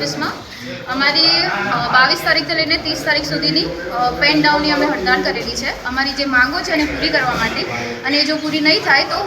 ઓફિસમાં. અમારી બાવીસ તારીખથી લઈને ત્રીસ તારીખ સુધીની પેન ડાઉનની અમે હડતાળ કરેલી છે. અમારી જે માંગો છે એને પૂરી કરવા માટે. અને જો પૂરી નહીં થાય તો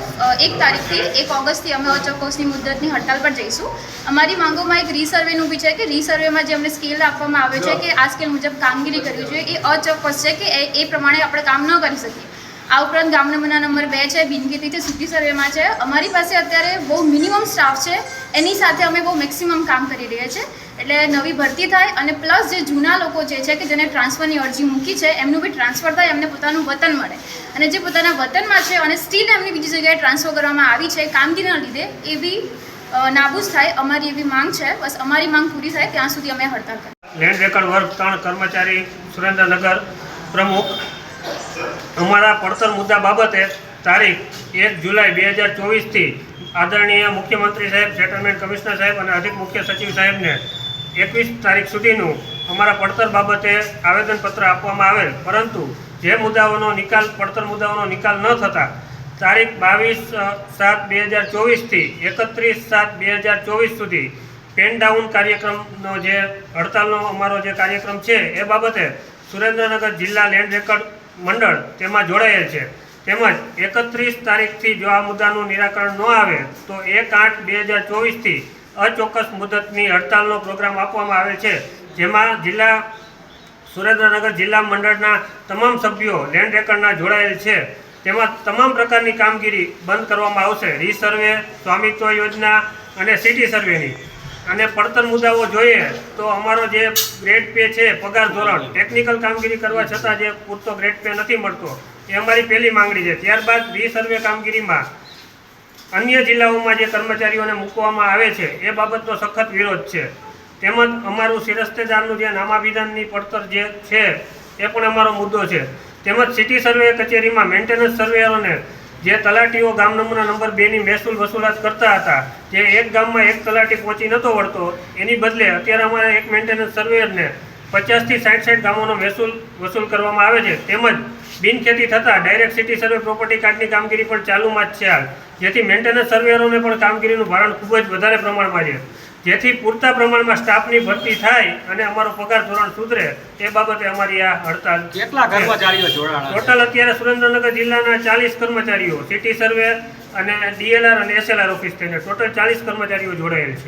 એક તારીખથી એક ઓગસ્ટથી અમે અચોક્કસની મુદ્દતની હડતાળ પર જઈશું. અમારી માંગોમાં એક રીસર્વેનું બી છે કે રીસર્વેમાં જે અમને સ્કેલ આપવામાં આવે છે કે આ સ્કેલ મુજબ કામગીરી કરવી જોઈએ, એ અચોક્કસ છે કે એ પ્રમાણે આપણે કામ ન કરી શકીએ. આ ઉપરાંત ગામ નંબરના નંબર બે છે, બિનગીતી છે, સિટી સર્વેમાં છે. અમારી પાસે અત્યારે બહુ મિનિમમ સ્ટાફ છે. એની સાથે અમે બહુ મેક્સિમમ કામ કરી રહ્યા છે. એટલે નવી ભરતી થાય અને પ્લસ જે જૂના લોકો જે છે કે જેને ટ્રાન્સફરની અરજી મૂકી છે, એમનું બી ટ્રાન્સફર થાય, એમને પોતાનું વતન મળે. અને જે પોતાના વતનમાં છે અને સ્ટીલ એમની બીજી જગ્યાએ ટ્રાન્સફર કરવામાં આવી છે કામગીરીના લીધે, એ બી નાબૂદ થાય, અમારી એવી માંગ છે. બસ અમારી માંગ પૂરી થાય, ત્યાં સુધી અમે હડતાલ કરીએ. લેન્ડ રેકર્ડ વર્ગ ત્રણ કર્મચારી સુરેન્દ્રનગર પ્રમુખ. અમારા પડતર મુદ્દા બાબતે તારીખ એક જુલાઈ બે હજાર ચોવીસથી આદરણીય મુખ્યમંત્રી સાહેબ, સેટલમેન્ટ કમિશનર સાહેબ અને અધિક મુખ્ય સચિવ સાહેબને એકવીસ તારીખ સુધીનું અમારા પડતર બાબતે આવેદનપત્ર આપવામાં આવેલ. પરંતુ જે મુદ્દાઓનો નિકાલ, પડતર મુદ્દાઓનો નિકાલ ન થતાં, તારીખ બાવીસ સાત બે હજાર ચોવીસથી એકત્રીસ સાત બે હજાર ચોવીસ સુધી પેન ડાઉન કાર્યક્રમનો જે હડતાલનો અમારો જે કાર્યક્રમ છે, એ બાબતે સુરેન્દ્રનગર જિલ્લા લેન્ડ રેકર્ડ મંડળ તેમાં જોડાયેલ છે. તેમજ એકત્રીસ તારીખથી જો આ મુદ્દાનું નિરાકરણ ન આવે, તો એક આઠ બે હજાર ચોવીસથી અચોક્કસ મુદતની હડતાલનો પ્રોગ્રામ આપવામાં આવેલ છે, જેમાં જિલ્લા, સુરેન્દ્રનગર જિલ્લા મંડળના તમામ સભ્યો લેન્ડ રેકર્ડના જોડાયેલ છે. તેમાં તમામ પ્રકારની કામગીરી બંધ કરવામાં આવશે. રીસર્વે સ્વામિત્વ યોજના અને સિટી સર્વેની. અને પડતર મુદ્દાઓ જોઈએ તો અમારો જે ગ્રેડ પે છે, પગાર ધોરણ, ટેકનિકલ કામગીરી કરવા છતાં જે પૂરતો ગ્રેડ પે નથી મળતો, એ અમારી પહેલી માંગણી છે. ત્યારબાદ રીસર્વે કામગીરીમાં અન્ય જિલ્લાઓમાં જે કર્મચારીઓને મૂકવામાં આવે છે, એ બાબતનો સખત વિરોધ છે. તેમજ અમારું શિરસ્તેદારનું જે નામાભિધાનની પડતર જે છે, એ પણ અમારો મુદ્દો છે. તેમજ સિટી સર્વે કચેરીમાં મેન્ટેનન્સ સર્વેયરોને જે તલાટીઓ ગામ નંબરના નંબર બેની મહેસૂલ વસૂલાત કરતા હતા, જે એક ગામમાં એક તલાટી પહોંચી નહોતો વળતો, એની બદલે અત્યારે અમારે એક મેન્ટેનન્સ સર્વેયરને પચાસથી સાઠ સાઠ ગામોનો મહેસૂલ વસૂલ કરવામાં આવે છે. તેમજ બિનખેતી થતાં ડાયરેક્ટ સિટી સર્વે પ્રોપર્ટી કાર્ડની કામગીરી પણ ચાલુમાં જ છે હાલ. જેથી મેન્ટેનન્સ સર્વેરોને પણ કામગીરીનું ભારણ ખૂબ જ વધારે પ્રમાણમાં છે. જેથી પૂરતા પ્રમાણમાં સ્ટાફની ભરતી થાય અને અમારો પગાર ધોરણ સુધરે એ બાબતે અમારી આ હડતાલ કેટલા કર્મચારીઓ ટોટલ અત્યારે સુરેન્દ્રનગર જિલ્લાના ચાલીસ કર્મચારીઓ સિટી સર્વે અને ડીએલઆર અને એસએલઆર ઓફિસ થઈને ટોટલ ચાલીસ કર્મચારીઓ જોડાયેલ છે.